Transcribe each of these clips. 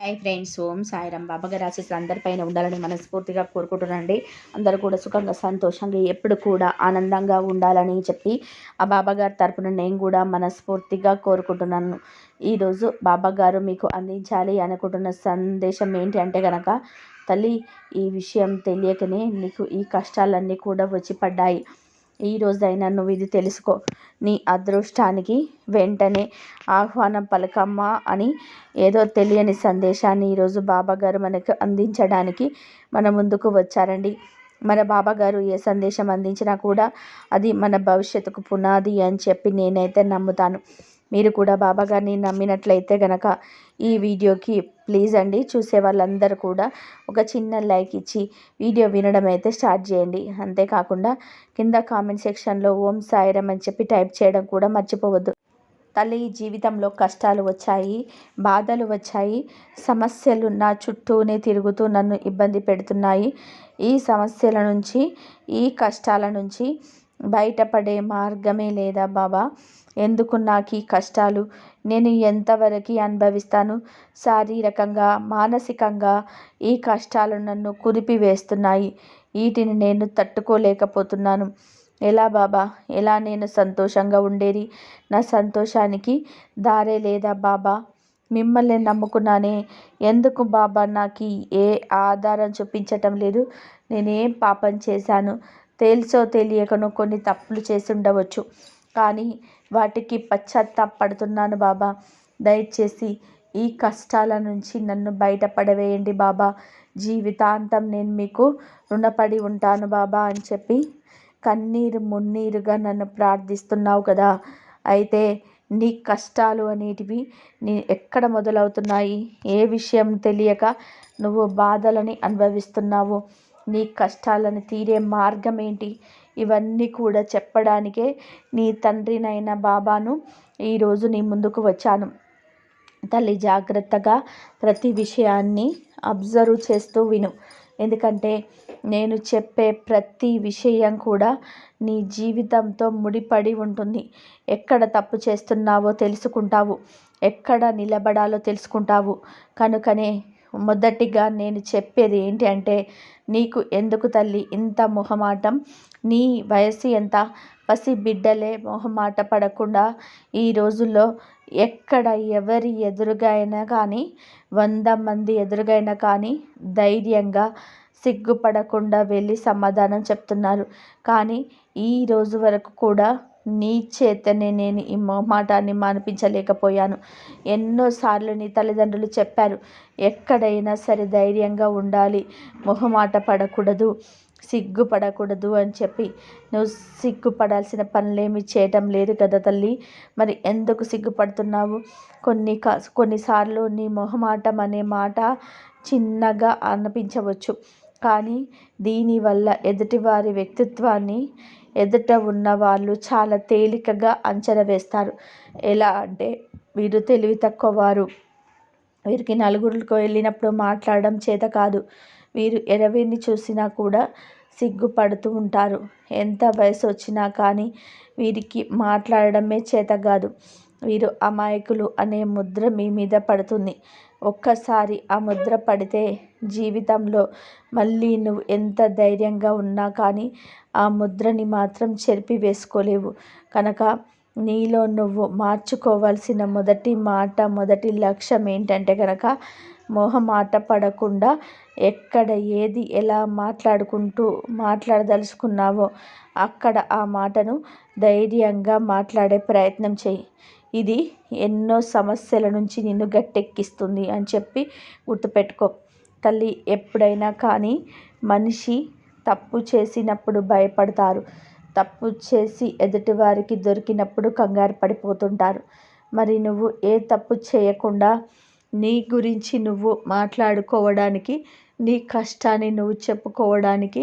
High friends Om Sairam. బాబాగారి ఆశీస్సులు అందరిపైన ఉండాలని మనస్ఫూర్తిగా కోరుకుంటున్నాండి అందరూ కూడా సుఖంగా సంతోషంగా ఎప్పుడు కూడా ఆనందంగా ఉండాలని చెప్పి ఆ బాబాగారి తరపున నేను కూడా మనస్ఫూర్తిగా కోరుకుంటున్నాను. ఈరోజు బాబాగారు మీకు అందించాలి అనుకుంటున్న సందేశం ఏంటి అంటే కనుక తల్లి ఈ విషయం తెలియకనే నీకు ఈ కష్టాలన్నీ కూడా వచ్చి పడ్డాయి. ఈరోజు అయినా నువ్వు ఇది తెలుసుకో. నీ అదృష్టానికి వెంటనే ఆహ్వానం పలకమ్మా అని ఏదో తెలియని సందేశాన్ని ఈరోజు బాబాగారు మనకు అందించడానికి మన ముందుకు వచ్చారండి. మన బాబాగారు ఏ సందేశం అందించినా కూడా అది మన భవిష్యత్తుకు పునాది అని చెప్పి నేనైతే నమ్ముతాను. మీరు కూడా బాబా గారిని నమ్మినట్లయితే గనక ఈ వీడియోకి ప్లీజ్ అండి చూసే వాళ్ళందరూ కూడా ఒక చిన్న లైక్ ఇచ్చి వీడియో వినడం అయితే స్టార్ట్ చేయండి. అంతేకాకుండా కింద కామెంట్ సెక్షన్లో ఓం సాయిరం అని చెప్పి టైప్ చేయడం కూడా మర్చిపోవద్దు. తల్లి జీవితంలో కష్టాలు వచ్చాయి బాధలు వచ్చాయి సమస్యలు నా చుట్టూనే తిరుగుతూ నన్ను ఇబ్బంది పెడుతున్నాయి. ఈ సమస్యల నుంచి ఈ కష్టాల నుంచి బయటపడే మార్గమే లేదా బాబా? ఎందుకు నాకు ఈ కష్టాలు? నేను ఎంతవరకు అనుభవిస్తాను? శారీరకంగా మానసికంగా ఈ కష్టాలు నన్ను కురిపివేస్తున్నాయి. వీటిని నేను తట్టుకోలేకపోతున్నాను. ఎలా బాబా? ఎలా నేను సంతోషంగా ఉండేది? నా సంతోషానికి దారే లేదా బాబా? మిమ్మల్ని నమ్ముకున్నానే. ఎందుకు బాబా నాకు ఏ ఆధారం చూపించటం లేదు? నేనేం పాపం చేశాను? తెలుసో తెలియకను కొన్ని తప్పులు చేసి ఉండవచ్చు. కానీ వాటికి పశ్చాత్తాపడుతున్నాను బాబా. దయచేసి ఈ కష్టాల నుంచి నన్ను బయటపడవేయండి బాబా. జీవితాంతం నేను మీకు రుణపడి ఉంటాను బాబా అని చెప్పి కన్నీరు మున్నీరుగా నన్ను ప్రార్థిస్తున్నావు కదా. అయితే నీ కష్టాలు అనేటివి నీ ఎక్కడ మొదలవుతున్నాయి? ఏ విషయం తెలియక నువ్వు బాధలని అనుభవిస్తున్నావు? నీ కష్టాలను తీరే మార్గం ఏంటి? ఇవన్నీ కూడా చెప్పడానికే నీ తండ్రినైన బాబాను ఈరోజు నీ ముందుకు వచ్చాను. తల్లి జాగ్రత్తగా ప్రతి విషయాన్ని అబ్జర్వ్ చేస్తూ విను. ఎందుకంటే నేను చెప్పే ప్రతి విషయం కూడా నీ జీవితంతో ముడిపడి ఉంటుంది. ఎక్కడ తప్పు చేస్తున్నావో తెలుసుకుంటావు. ఎక్కడ నిలబడాలో తెలుసుకుంటావు. కనుకనే మొదటిగా నేను చెప్పేది ఏంటి అంటే నీకు ఎందుకు తల్లి ఇంత మొహమాటం? నీ వయసు ఎంత? పసి బిడ్డలే మొహమాట పడకుండా ఈ రోజుల్లో ఎక్కడ ఎవరి ఎదురుగా అయినా కానీ వంద మంది ఎదురుగైనా కానీ ధైర్యంగా సిగ్గుపడకుండా వెళ్ళి సమాధానం చెప్తున్నారు. కానీ ఈ రోజు వరకు కూడా నీ చేతనే నేను ఈ మొహమాటాన్ని మానిపించలేకపోయాను. ఎన్నోసార్లు నీ తల్లిదండ్రులు చెప్పారు ఎక్కడైనా సరే ధైర్యంగా ఉండాలి మొహమాట పడకూడదు సిగ్గుపడకూడదు అని చెప్పి. నువ్వు సిగ్గుపడాల్సిన పనులేమి చేయటం లేదు కదా తల్లి. మరి ఎందుకు సిగ్గుపడుతున్నావు? కొన్ని కొన్నిసార్లు నీ మొహమాటం అనే మాట చిన్నగా అనిపించవచ్చు. కానీ దీనివల్ల ఎదుటివారి వ్యక్తిత్వాన్ని ఎదుట ఉన్న వాళ్ళు చాలా తేలికగా అంచనా వేస్తారు. ఎలా అంటే వీరు తెలివి తక్కువ వారు వీరికి నలుగురికి వెళ్ళినప్పుడు మాట్లాడడం చేత కాదు. వీరు ఎరవిని చూసినా కూడా సిగ్గుపడుతూ ఉంటారు. ఎంత వయసు వచ్చినా కానీ వీరికి మాట్లాడడమే చేత కాదు. వీరు అమాయకులు అనే ముద్ర మీ మీద పడుతుంది. ఒక్కసారి ఆ ముద్ర పడితే జీవితంలో మళ్ళీ నువ్వు ఎంత ధైర్యంగా ఉన్నా కానీ ఆ ముద్రని మాత్రం చెరిపి వేసుకోలేవు. కనుక నీలో నువ్వు మార్చుకోవాల్సిన మొదటి మాట మొదటి లక్ష్యం ఏంటంటే కనుక మొహమాట పడకుండా ఎక్కడ ఏది ఎలా మాట్లాడుకుంటూ మాట్లాడదలుచుకున్నావో అక్కడ ఆ మాటను ధైర్యంగా మాట్లాడే ప్రయత్నం చేయి. ఇది ఎన్నో సమస్యల నుంచి నిన్ను గట్టెక్కిస్తుంది అని చెప్పి గుర్తుపెట్టుకో. తల్లి ఎప్పుడైనా కానీ మనిషి తప్పు చేసినప్పుడు భయపడతారు. తప్పు చేసి ఎదుటివారికి దొరికినప్పుడు కంగారు పడిపోతుంటారు. మరి నువ్వు ఏ తప్పు చేయకుండా నీ గురించి నువ్వు మాట్లాడుకోవడానికి నీ కష్టాన్ని నువ్వు చెప్పుకోవడానికి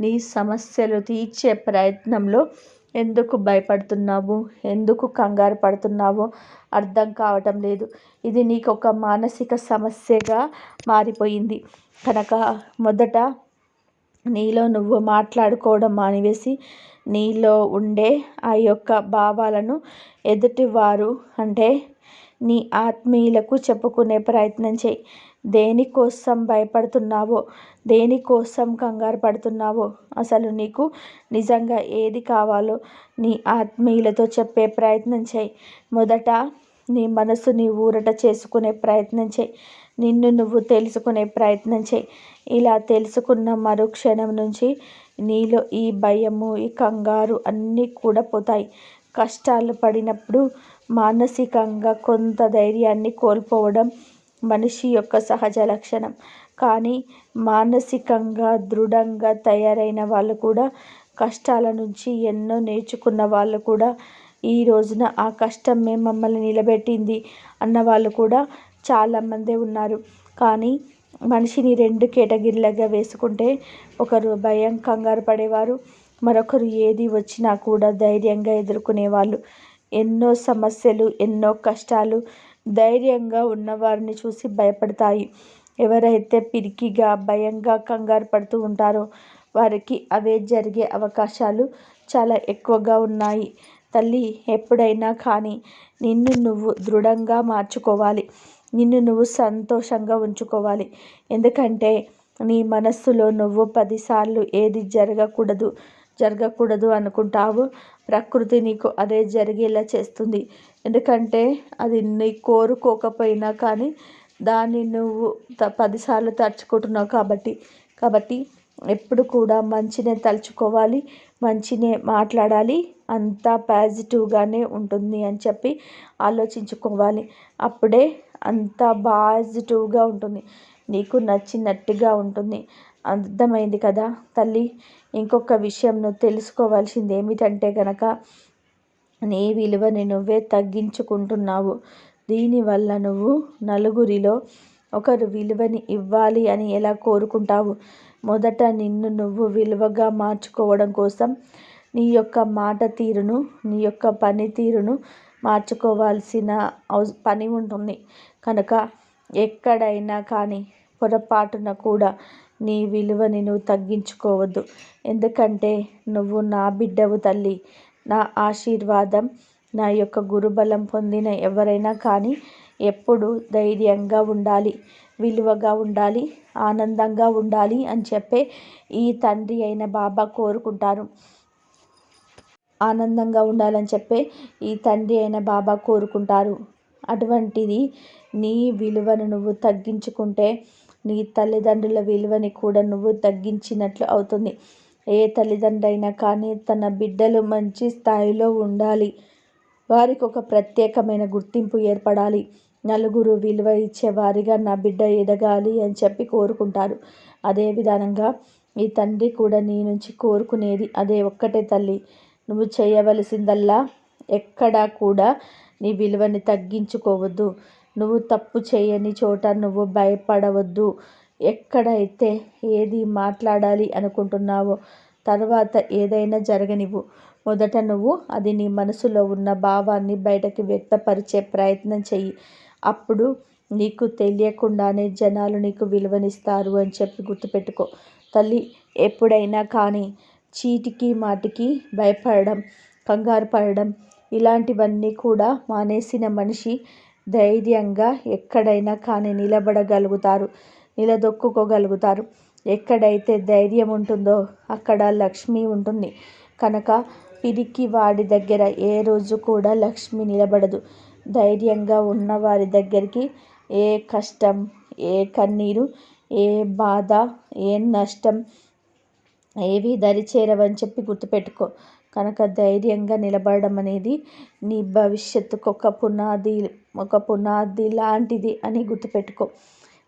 నీ సమస్యలు తీర్చే ప్రయత్నంలో ఎందుకు భయపడుతున్నావు? ఎందుకు కంగారు పడుతున్నావో అర్థం కావటం లేదు. ఇది నీకు ఒక మానసిక సమస్యగా మారిపోయింది. కనుక మొదట నీలో నువ్వు మాట్లాడుకోవడం మానివేసి నీలో ఉండే ఆ యొక్క భావాలను ఎదుటివారు అంటే నీ ఆత్మీయులకు చెప్పుకునే ప్రయత్నం చేయి. దేనికోసం భయపడుతున్నావో? దేనికోసం కంగారు పడుతున్నావో? అసలు నీకు నిజంగా ఏది కావాలో నీ ఆత్మీయులతో చెప్పే ప్రయత్నం చేయి. మొదట నీ మనసుని ఊరట చేసుకునే ప్రయత్నం చేయి. నిన్ను నువ్వు తెలుసుకునే ప్రయత్నం చేయి. ఇలా తెలుసుకున్న మరుక్షణం నుంచి నీలో ఈ భయము ఈ కంగారు అన్నీ కూడా పోతాయి. కష్టాలు పడినప్పుడు మానసికంగా కొంత ధైర్యాన్ని కోల్పోవడం మనిషి యొక్క సహజ లక్షణం. కానీ మానసికంగా దృఢంగా తయారైన వాళ్ళు కూడా కష్టాల నుంచి ఎన్నో నేర్చుకున్న వాళ్ళు కూడా ఈ రోజున ఆ కష్టమే మమ్మల్ని నిలబెట్టింది అన్న వాళ్ళు కూడా చాలామందే ఉన్నారు. కానీ మనిషిని రెండు కేటగిరీలుగా వేసుకుంటే ఒకరు భయం కంగారు పడేవారు మరొకరు ఏది వచ్చినా కూడా ధైర్యంగా ఎదుర్కొనేవాళ్ళు. ఎన్నో సమస్యలు ఎన్నో కష్టాలు ధైర్యంగా ఉన్నవారిని చూసి భయపడతాయి. ఎవరైతే పిరికిగా భయంగా కంగారు పడుతూ ఉంటారో వారికి అవే జరిగే అవకాశాలు చాలా ఎక్కువగా ఉన్నాయి. తల్లి ఎప్పుడైనా కానీ నిన్ను నువ్వు దృఢంగా మార్చుకోవాలి. నిన్ను నువ్వు సంతోషంగా ఉంచుకోవాలి. ఎందుకంటే నీ మనస్సులో నువ్వు పదిసార్లు ఏది జరగకూడదు జరగకూడదు అనుకుంటావు. ప్రకృతి నీకు అదే జరిగేలా చేస్తుంది. ఎందుకంటే అది నీ కోరుకోకపోయినా కానీ దాన్ని నువ్వు త పదిసార్లు తలుచుకుంటున్నావు కాబట్టి. కాబట్టి ఎప్పుడు కూడా మంచినే తలుచుకోవాలి మంచినే మాట్లాడాలి అంతా పాజిటివ్గానే ఉంటుంది అని చెప్పి ఆలోచించుకోవాలి. అప్పుడే అంతా పాజిటివ్గా ఉంటుంది. నీకు నచ్చినట్టుగా ఉంటుంది. అర్థమైంది కదా తల్లి. ఇంకొక విషయం నువ్వు తెలుసుకోవాల్సింది ఏమిటంటే కనుక నీ విలువని నువ్వే తగ్గించుకుంటున్నావు. దీనివల్ల నువ్వు నలుగురిలో ఒకరు విలువని ఇవ్వాలి అని ఎలా కోరుకుంటావు? మొదట నిన్ను నువ్వు విలువగా మార్చుకోవడం కోసం నీ యొక్క మాట తీరును నీ యొక్క పనితీరును మార్చుకోవాల్సిన పని ఉంటుంది. కనుక ఎక్కడైనా కానీ పొరపాటున కూడా నీ విలువని నువ్వు తగ్గించుకోవద్దు. ఎందుకంటే నువ్వు నా బిడ్డవు తల్లి. నా ఆశీర్వాదం నా యొక్క గురుబలం పొందిన ఎవరైనా కానీ ఎప్పుడు ధైర్యంగా ఉండాలి విలువగా ఉండాలి ఆనందంగా ఉండాలి అని చెప్పే ఈ తండ్రి అయిన బాబా కోరుకుంటారు. ఆనందంగా ఉండాలని చెప్పే ఈ తండ్రి అయిన బాబా కోరుకుంటారు. అటువంటిది నీ విలువను నువ్వు తగ్గించుకుంటే నీ తల్లిదండ్రుల విలువని కూడా నువ్వు తగ్గించినట్లు అవుతుంది. ఏ తల్లిదండ్రైనా కానీ తన బిడ్డలు మంచి స్థాయిలో ఉండాలి. వారికి ఒక ప్రత్యేకమైన గుర్తింపు ఏర్పడాలి. నలుగురు విలువ ఇచ్చేవారిగా నా బిడ్డ ఎదగాలి అని చెప్పి కోరుకుంటారు. అదే విధానంగా ఈ తండ్రి కూడా నీ నుంచి కోరుకునేది అదే ఒక్కటే తల్లి. నువ్వు చేయవలసిందల్లా ఎక్కడా కూడా నీ విలువని తగ్గించుకోవద్దు. నువ్వు తప్పు చేయని చోట నువ్వు భయపడవద్దు. ఎక్కడైతే ఏది మాట్లాడాలి అనుకుంటున్నావో తర్వాత ఏదైనా జరగనివ్వు. మొదట నువ్వు అది నీ మనసులో ఉన్న భావాన్ని బయటకి వ్యక్తపరిచే ప్రయత్నం చెయ్యి. అప్పుడు నీకు తెలియకుండానే జనాలు నీకు విలువనిస్తారు అని చెప్పి గుర్తుపెట్టుకో. తల్లి ఎప్పుడైనా కానీ చీటికి మాటికి భయపడడం కంగారు పడడం ఇలాంటివన్నీ కూడా మానేసిన మనిషి ధైర్యంగా ఎక్కడైనా కానీ నిలబడగలుగుతారు నిలదొక్కుకోగలుగుతారు. ఎక్కడైతే ధైర్యం ఉంటుందో అక్కడ లక్ష్మి ఉంటుంది. కనుక పిరికి వాడి దగ్గర ఏ రోజు కూడా లక్ష్మి నిలబడదు. ధైర్యంగా ఉన్న వారి దగ్గరికి ఏ కష్టం ఏ కన్నీరు ఏ బాధ ఏ నష్టం ఏవి దరిచేరవని చెప్పి గుర్తుపెట్టుకో. కనుక ధైర్యంగా నిలబడడం అనేది నీ భవిష్యత్తుకు ఒక పునాది ఒక పునాది లాంటిది అని గుర్తుపెట్టుకో.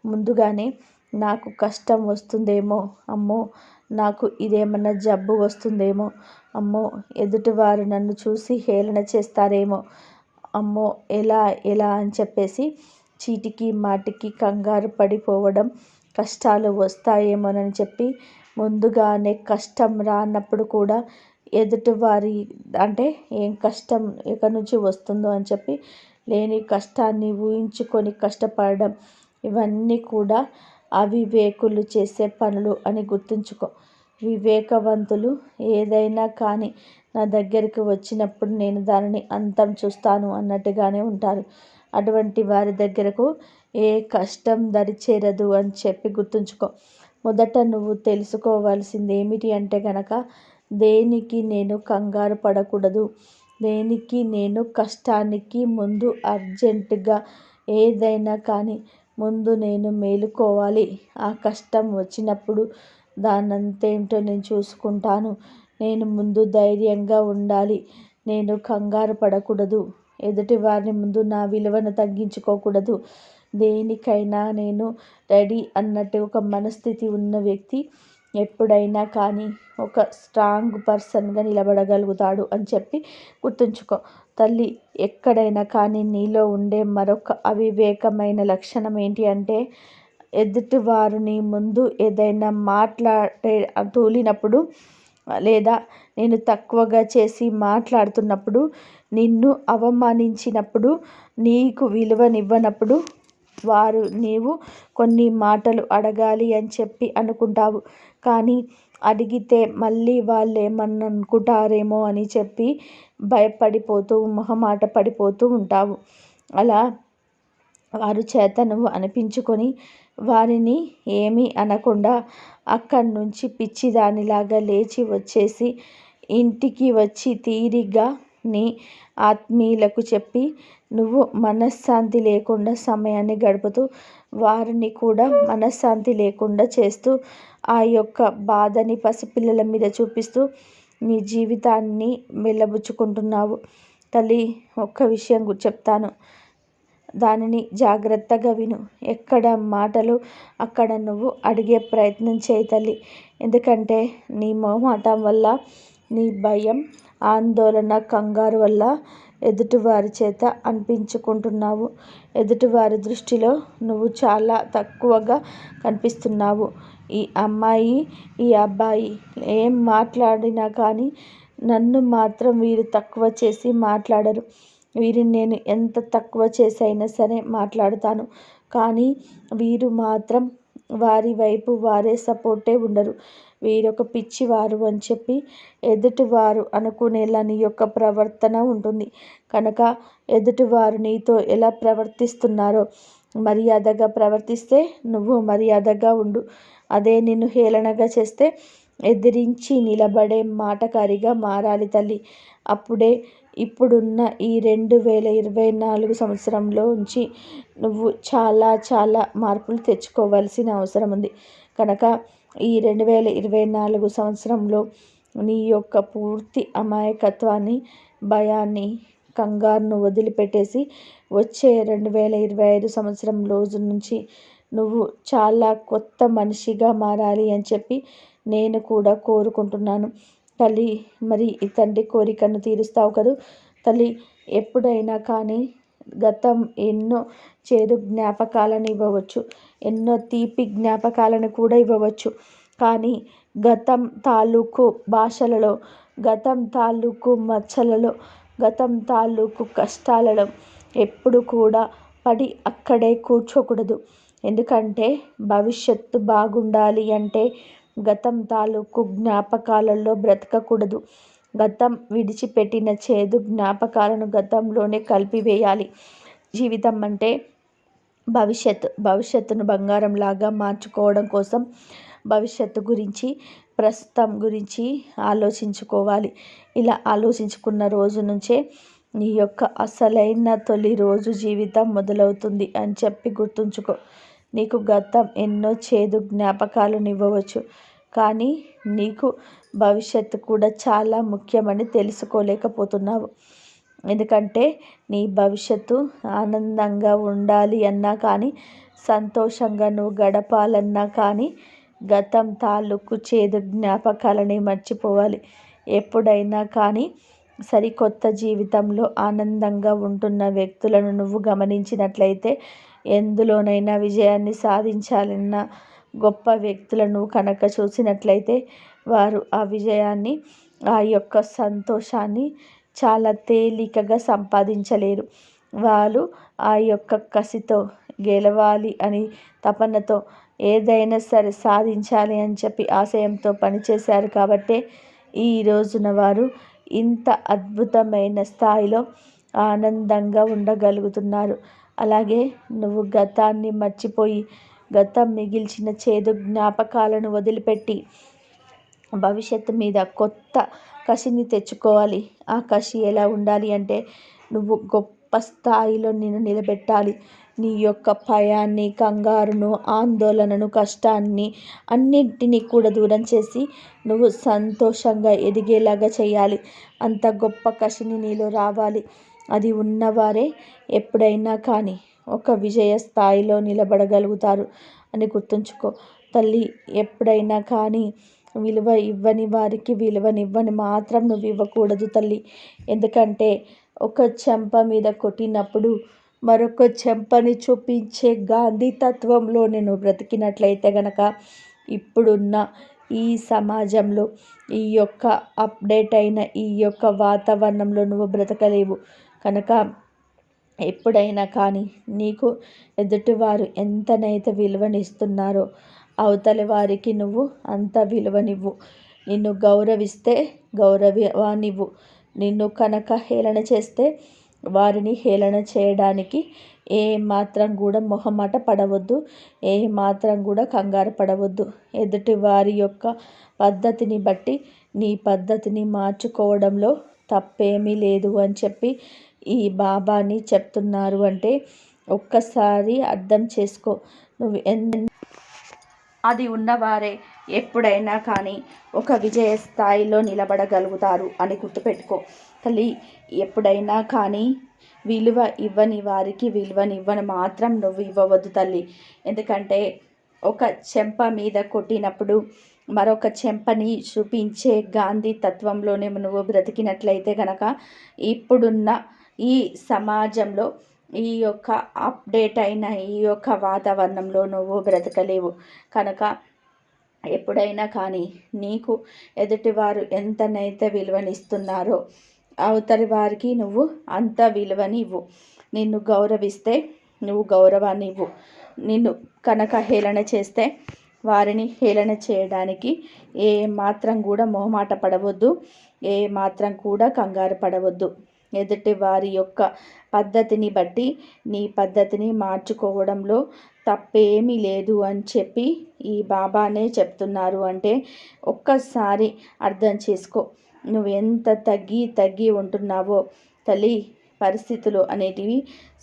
ముందుగానే నాకు కష్టం వస్తుందేమో అమ్మో నాకు ఇదేమన్నా జబ్బు వస్తుందేమో అమ్మో ఎదుటివారు నన్ను చూసి హేళన చేస్తారేమో అమ్మో ఎలా ఎలా అని చెప్పేసి చీటికి మాటికి కంగారు పడిపోవడం కష్టాలు వస్తాయేమోనని చెప్పి ముందుగానే కష్టం రానప్పుడు కూడా ఎదుటివారి అంటే ఏం కష్టం ఎక్కడి నుంచి వస్తుందో అని చెప్పి లేని కష్టాన్ని ఊహించుకొని కష్టపడడం ఇవన్నీ కూడా అవివేకులు చేసే పనులు అని గుర్తుంచుకో. వివేకవంతులు ఏదైనా కానీ నా దగ్గరికి వచ్చినప్పుడు నేను దానిని అంతం చూస్తాను అన్నట్టుగానే ఉంటారు. అటువంటి వారి దగ్గరకు ఏ కష్టం దరిచేరదు అని చెప్పి గుర్తుంచుకో. మొదట నువ్వు తెలుసుకోవాల్సింది ఏమిటి అంటే కనుక దేనికి నేను కంగారు పడకూడదు? దేనికి నేను కష్టానికి ముందు అర్జెంటుగా ఏదైనా కానీ ముందు నేను మేలుకోవాలి. ఆ కష్టం వచ్చినప్పుడు దానంతేంటో నేను చూసుకుంటాను. నేను ముందు ధైర్యంగా ఉండాలి. నేను కంగారు పడకూడదు. ఎదుటి వారిని ముందు నా విలువను తగ్గించుకోకూడదు. దేనికైనా నేను రెడీ అన్నట్టు ఒక మనస్థితి ఉన్న వ్యక్తి ఎప్పుడైనా కానీ ఒక స్ట్రాంగ్ పర్సన్గా నిలబడగలుగుతాడు అని చెప్పి గుర్తుంచుకో. తల్లి ఎక్కడైనా కానీ నీలో ఉండే మరొక అవివేకమైన లక్షణం ఏంటి అంటే ఎదుటివారిని ముందు ఏదైనా మాట్లాడే తూలినప్పుడు లేదా నేను తక్కువగా చేసి మాట్లాడుతున్నప్పుడు నిన్ను అవమానించినప్పుడు నీకు విలువనివ్వనప్పుడు వారు నీవు కొన్ని మాటలు అడగాలి అని చెప్పి అనుకుంటావు. కానీ అడిగితే మళ్ళీ వాళ్ళు ఏమన్నా అనుకుంటారేమో అని చెప్పి భయపడిపోతూ మొహమాట పడిపోతూ ఉంటావు. అలా వారు చేత నువ్వు అనిపించుకొని వారిని ఏమీ అనకుండా అక్కడి నుంచి పిచ్చిదానిలాగా లేచి వచ్చేసి ఇంటికి వచ్చి తీరిగ్గా నీ ఆత్మీయులకు చెప్పి నువ్వు మనశ్శాంతి లేకుండా సమయాన్ని గడుపుతూ వారిని కూడా మనశ్శాంతి లేకుండా చేస్తూ ఆ యొక్క బాధని పసిపిల్లల మీద చూపిస్తూ నీ జీవితాన్ని వెళ్ళబుచ్చుకుంటున్నావు తల్లి ఒక్క విషయం చెప్తాను. దానిని జాగ్రత్తగా విను. ఎక్కడ మాటలు అక్కడ నువ్వు అడిగే ప్రయత్నం చేయి తల్లి. ఎందుకంటే నీ మొహమాటం వల్ల నీ భయం ఆందోళన కంగారు వల్ల ఎదుటివారి చేత అనిపించుకుంటున్నావు. ఎదుటివారి దృష్టిలో నువ్వు చాలా తక్కువగా కనిపిస్తున్నావు. ఈ అమ్మాయి ఈ అబ్బాయి ఏం మాట్లాడినా కానీ నన్ను మాత్రం వీరు తక్కువ చేసి మాట్లాడరు. వీరిని నేను ఎంత తక్కువ చేసి అయినా సరే మాట్లాడతాను. కానీ వీరు మాత్రం వారి వైపు వారే సపోర్టే ఉండరు. వీరొక పిచ్చివారు అని చెప్పి ఎదుటివారు అనుకునేలా నీ యొక్క ప్రవర్తన ఉంటుంది. కనుక ఎదుటివారు నీతో ఎలా ప్రవర్తిస్తున్నారో మర్యాదగా ప్రవర్తిస్తే నువ్వు మర్యాదగా ఉండు. అదే నిన్ను హేళనగా చేస్తే ఎదిరించి నిలబడే మాటకారిగా మారాలి తల్లి. అప్పుడే ఇప్పుడున్న ఈ రెండు వేల ఇరవై నాలుగు సంవత్సరంలో ఉంచి నువ్వు చాలా చాలా మార్పులు తెచ్చుకోవాల్సిన అవసరం ఉంది. కనుక ఈ రెండు వేల ఇరవై నాలుగు సంవత్సరంలో నీ యొక్క పూర్తి అమాయకత్వాన్ని భయాన్ని కంగారును వదిలిపెట్టేసి వచ్చే రెండు వేల ఇరవై ఐదు సంవత్సరం రోజు నుంచి నువ్వు చాలా కొత్త మనిషిగా మారాలి అని చెప్పి నేను కూడా కోరుకుంటున్నాను. తల్లి మరి ఈ తండ్రి కోరికను తీరుస్తావు కదూ? తల్లి ఎప్పుడైనా కానీ గతం ఎన్నో చేదు జ్ఞాపకాలను ఇవ్వవచ్చు. ఎన్నో తీపి జ్ఞాపకాలను కూడా ఇవ్వవచ్చు. కానీ గతం తాలూకు భాషలలో గతం తాలూకు మచ్చలలో గతం తాలూకు కష్టాలలో ఎప్పుడు కూడా పడి అక్కడే కూర్చోకూడదు. ఎందుకంటే భవిష్యత్తు బాగుండాలి అంటే గతం తాలూకు జ్ఞాపకాలలో బ్రతకకూడదు. గతం విడిచిపెట్టిన చేదు జ్ఞాపకాలను గతంలోనే కలిపివేయాలి. జీవితం అంటే భవిష్యత్తు భవిష్యత్తును బంగారంలాగా మార్చుకోవడం కోసం భవిష్యత్తు గురించి ప్రస్తుతం గురించి ఆలోచించుకోవాలి. ఇలా ఆలోచించుకున్న రోజు నుంచే నీ యొక్క అసలైన తొలి రోజు జీవితం మొదలవుతుంది అని చెప్పి గుర్తుంచుకో. నీకు గతం ఎన్నో చేదు జ్ఞాపకాలను ఇవ్వవచ్చు కానీ నీకు భవిష్యత్తు కూడా చాలా ముఖ్యమని తెలుసుకోలేకపోతున్నావు. ఎందుకంటే నీ భవిష్యత్తు ఆనందంగా ఉండాలి అన్నా కానీ సంతోషంగా నువ్వు గడపాలన్నా కానీ గతం తాలూకు చేదు జ్ఞాపకాలని మర్చిపోవాలి. ఎప్పుడైనా కానీ సరికొత్త జీవితంలో ఆనందంగా ఉంటున్న వ్యక్తులను నువ్వు గమనించినట్లయితే ఎందులోనైనా విజయాన్ని సాధించాలన్న గొప్ప వ్యక్తులను కనుక చూసినట్లయితే వారు ఆ విజయాన్ని ఆ యొక్క సంతోషాన్ని చాలా తేలికగా సంపాదించలేరు. వాళ్ళు ఆ యొక్క కసితో గెలవాలి అని తపనతో ఏదైనా సరే సాధించాలి అని చెప్పి ఆశయంతో పనిచేశారు కాబట్టే ఈ రోజున వారు ఇంత అద్భుతమైన స్థాయిలో ఆనందంగా ఉండగలుగుతున్నారు. అలాగే నువ్వు గతాన్ని మర్చిపోయి గతం మిగిల్చిన చేదు జ్ఞాపకాలను వదిలిపెట్టి భవిష్యత్తు మీద కొత్త కసిని తెచ్చుకోవాలి. ఆ కసి ఎలా ఉండాలి అంటే నువ్వు గొప్ప స్థాయిలో నిన్ను నిలబెట్టాలి. నీ యొక్క భయాన్ని కంగారును ఆందోళనను కష్టాన్ని అన్నింటినీ కూడా దూరం చేసి నువ్వు సంతోషంగా ఎదిగేలాగా చేయాలి. అంత గొప్ప కసిని నీలో రావాలి. అది ఉన్నవారే ఎప్పుడైనా కానీ ఒక విజయ స్థాయిలో నిలబడగలుగుతారు. అని గుర్తుంచుకో. తల్లి ఎప్పుడైనా కానీ విలువ ఇవ్వని వారికి విలువనివ్వని మాత్రం నువ్వు ఇవ్వకూడదు తల్లి. ఎందుకంటే ఒక చెంప మీద కొట్టినప్పుడు మరొక చెంపని చూపించే గాంధీ తత్వంలో నేను బ్రతికినట్లయితే గనక ఇప్పుడున్న ఈ సమాజంలో ఈ యొక్క అప్డేట్ అయిన ఈ యొక్క వాతావరణంలో నువ్వు బ్రతకలేవు. కనుక ఎప్పుడైనా కానీ నీకు ఎదుటివారు ఎంతనైతే విలువనిస్తున్నారో అవతలి వారికి నువ్వు అంత విలువనివ్వు. నిన్ను గౌరవిస్తే గౌరవానివ్వు. నిన్ను కనుక హేళన చేస్తే వారిని హేళన చేయడానికి ఏ మాత్రం కూడా మొహమాట పడవద్దు. ఏ మాత్రం కూడా కంగారు పడవద్దు. ఎదుటి వారి యొక్క పద్ధతిని బట్టి నీ పద్ధతిని మార్చుకోవడంలో తప్పేమీ లేదు అని చెప్పి ఈ బాబాని చెప్తున్నారు అంటే ఒక్కసారి అర్థం చేసుకో. నువ్వు ఎన్ అది ఉన్నవారే ఎప్పుడైనా కానీ ఒక విజయ స్థాయిలో నిలబడగలుగుతారు అని గుర్తుపెట్టుకో. తల్లి ఎప్పుడైనా కానీ విలువ ఇవ్వని వారికి విలువనివ్వని మాత్రం నువ్వు ఇవ్వవద్దు తల్లి. ఎందుకంటే ఒక చెంప మీద కొట్టినప్పుడు మరొక చెంపని చూపించే గాంధీ తత్వంలోనే నువ్వు బ్రతికినట్లయితే కనుక ఇప్పుడున్న ఈ సమాజంలో ఈ యొక్క అప్డేట్ అయిన ఈ యొక్క వాతావరణంలో నువ్వు బ్రతకలేవు. కనుక ఎప్పుడైనా కానీ నీకు ఎదుటివారు ఎంతనైతే విలువనిస్తున్నారో అవతలి వారికి నువ్వు అంత విలువని ఇవ్వు నిన్ను గౌరవిస్తే నువ్వు గౌరవాన్ని ఇవ్వు నిన్ను కనుక హేళన చేస్తే వారిని హేళన చేయడానికి ఏ మాత్రం కూడా మొహమాట పడవద్దు. ఏ మాత్రం కూడా కంగారు పడవద్దు. ఎదుటి వారి యొక్క పద్ధతిని బట్టి నీ పద్ధతిని మార్చుకోవడంలో తప్పేమీ లేదు అని చెప్పి ఈ బాబానే చెప్తున్నారు. అంటే ఒక్కసారి అర్థం చేసుకో నువ్వు ఎంత తగ్గి తగ్గి ఉంటున్నావో తల్లి పరిస్థితులు అనేటివి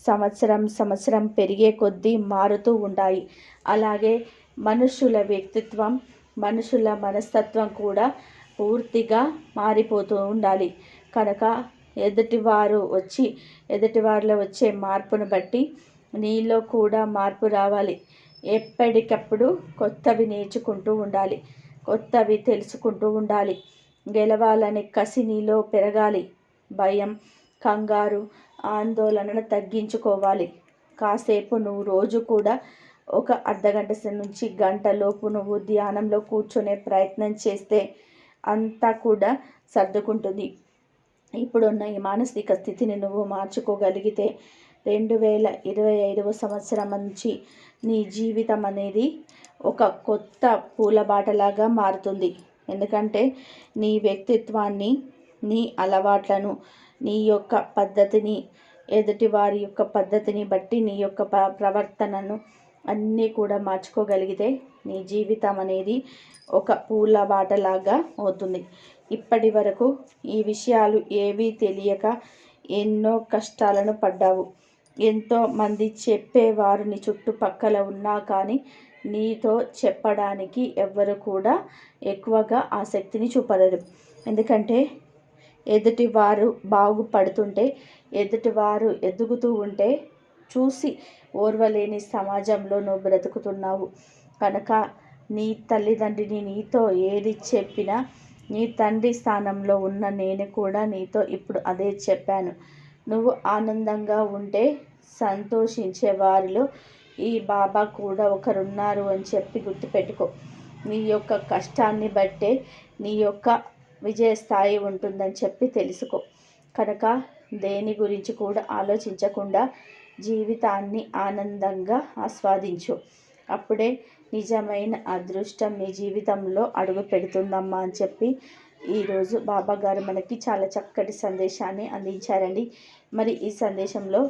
సంవత్సరం సంవత్సరం పెరిగే కొద్దీ మారుతూ ఉంటాయి. అలాగే మనుషుల వ్యక్తిత్వం మనుషుల మనస్తత్వం కూడా పూర్తిగా మారిపోతూ ఉండాలి. కనుక ఎదుటివారు వచ్చి ఎదుటివారిలో వచ్చే మార్పును బట్టి నీలో కూడా మార్పు రావాలి. ఎప్పటికప్పుడు కొత్తవి నేర్చుకుంటూ ఉండాలి. కొత్తవి తెలుసుకుంటూ ఉండాలి. గెలవాలనే కసి నీలో పెరగాలి. భయం కంగారు ఆందోళనను తగ్గించుకోవాలి. కాసేపు నువ్వు రోజు కూడా ఒక అర్ధగంట నుంచి గంటలోపు నువ్వు ధ్యానంలో కూర్చునే ప్రయత్నం చేస్తే అంతా కూడా సర్దుకుంటుంది. ఇప్పుడున్న ఈ మానసిక స్థితిని నువ్వు మార్చుకోగలిగితే రెండు వేల ఇరవై ఐదవ సంవత్సరం నుంచి నీ జీవితం అనేది ఒక కొత్త పూలబాటలాగా మారుతుంది. ఎందుకంటే నీ వ్యక్తిత్వాన్ని నీ అలవాట్లను నీ యొక్క పద్ధతిని ఎదుటి వారి యొక్క పద్ధతిని బట్టి నీ యొక్క ప్రవర్తనను అన్నీ కూడా మార్చుకోగలిగితే నీ జీవితం అనేది ఒక పూల బాటలాగా అవుతుంది. ఇప్పటి వరకు ఈ విషయాలు ఏవీ తెలియక ఎన్నో కష్టాలను పడ్డావు. ఎంతో మంది చెప్పేవారు నీ చుట్టుపక్కల ఉన్నా కానీ నీతో చెప్పడానికి ఎవ్వరు కూడా ఎక్కువగా ఆసక్తిని చూపలేరు ఎందుకంటే ఎదుటివారు బాగుపడుతుంటే ఎదుటివారు ఎదుగుతూ ఉంటే చూసి ఓర్వలేని సమాజంలో నువ్వు బ్రతుకుతున్నావు. కనుక నీ తల్లిదండ్రిని నీతో ఏది చెప్పినా నీ తండ్రి స్థానంలో ఉన్న నేను కూడా నీతో ఇప్పుడు అదే చెప్పాను. నువ్వు ఆనందంగా ఉంటే సంతోషించే వారిలో ఈ బాబా కూడా ఒకరున్నారు అని చెప్పి గుర్తుపెట్టుకో. నీ యొక్క కష్టాన్ని బట్టే నీ యొక్క విజయ స్థాయి ఉంటుందని చెప్పి తెలుసుకో. కనుక దేని గురించి కూడా ఆలోచించకుండా జీవితాన్ని ఆనందంగా ఆస్వాదించు. అప్పుడే నిజమైన అదృష్టం మీ జీవితంలో అడుగు పెడుతుందమ్మా అని చెప్పి ఈరోజు బాబా గారు మనకి చాలా చక్కటి సందేశాన్ని అందించారండి. మరి ఈ సందేశంలో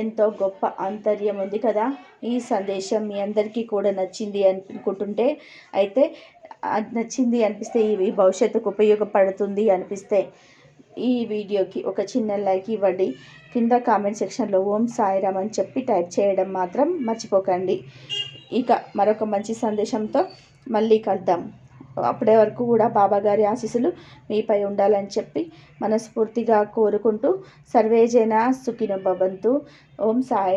ఎంతో గొప్ప ఆంతర్యం ఉంది కదా. ఈ సందేశం మీ అందరికీ కూడా నచ్చింది అనుకుంటుంటే అయితే అది నచ్చింది అనిపిస్తే ఇవి భవిష్యత్తుకు ఉపయోగపడుతుంది అనిపిస్తే ఈ వీడియోకి ఒక చిన్న లైక్ ఇవ్వండి. కింద కామెంట్ సెక్షన్లో ఓం సాయిరామ్ అని చెప్పి టైప్ చేయడం మాత్రం మర్చిపోకండి. ఇక మరొక మంచి సందేశంతో మళ్ళీ కలుద్దాం. అప్పటి వరకు కూడా బాబాగారి ఆశీస్సులు మీపై ఉండాలని చెప్పి మనస్ఫూర్తిగా కోరుకుంటూ సర్వేజన సుఖిన భవంతు. ఓం సాయి